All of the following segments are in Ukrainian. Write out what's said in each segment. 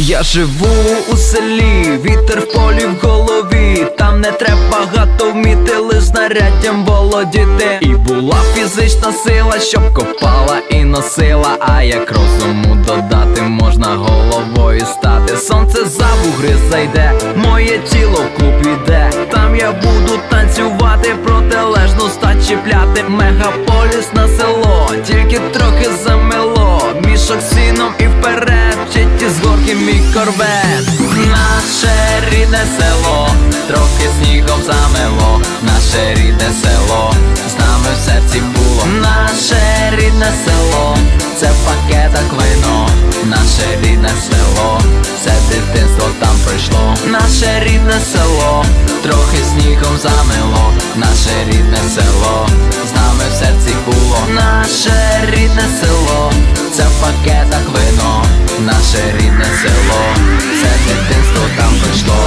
Я живу у селі, вітер в полі в голові. Там не треба багато вміти, лиш знаряддям володіти. І була фізична сила, щоб копала і носила. А як розуму додати, можна головою стати. Сонце за бугри зайде, моє тіло в клуб іде. Там я буду танцювати, протилежну стать чіпляти. Мегаполіс на село, тільки трохи замело. Мішок сіном і вперед, вчить з горки мій корвет. Наше рідне село, трохи снігом замело, наше рідне село, з нами в серці було. Наше рідне село, це в пакетах вино, наше рідне село, все дитинство там пройшло. Наше рідне село, трохи снігом замело, наше рідне село, з нами в серці було. Наше рідне село, це в пакетах вино, наше рідне село, це дитинство там пройшло.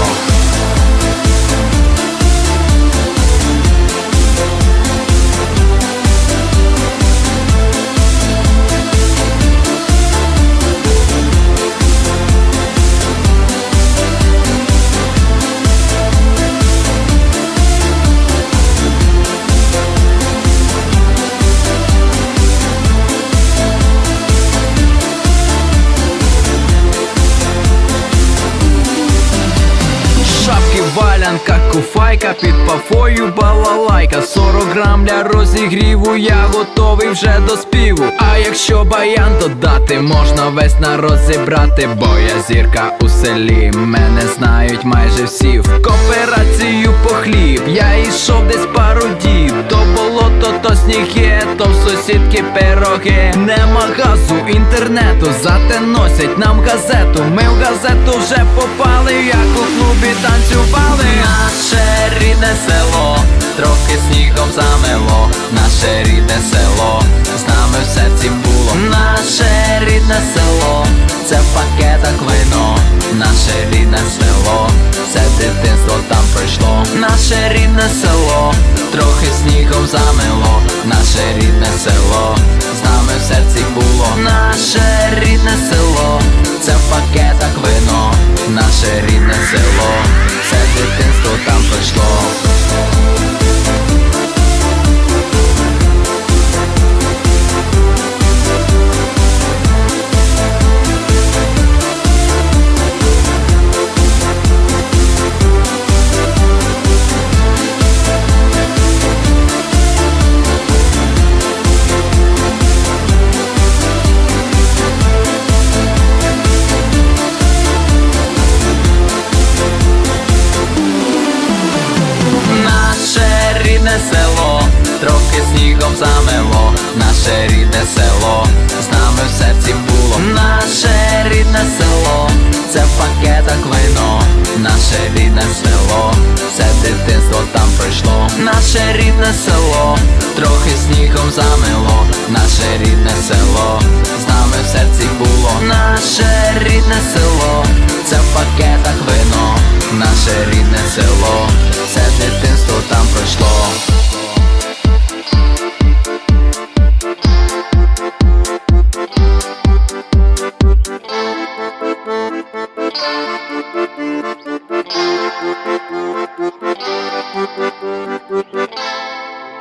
Куфайка, під пафою балалайка 40 грам для розігріву, я готовий вже до співу. А якщо баян додати, можна весь народ зібрати, бо я зірка у селі, мене знають майже всі. В кооперацію по хліб, я йшов десь пару діб, сніг то в сусідки пироги. Нема газу, інтернету, зате носять нам газету. Ми в газету вже попали, як у клубі танцювали. Наше рідне село, трохи снігом замело, наше рідне село, з нами в серці було. Наше рідне село, це в пакетах вино, наше рідне село, все дитинство там пройшло. Наше рідне село, снігом замело, наше рідне село, з нами в серці було. Наше рідне село, це в пакетах вино, наше рідне село, все дитинство замело, наше рідне село, з нами в серці було. Наше рідне село, це в пакетах вино, наше рідне село, все дитинство там пройшло. Наше рідне село, трохи снігом замело, наше рідне село, з нами в серці було. Наше рідне село, це в пакетах вино, наше рідне село,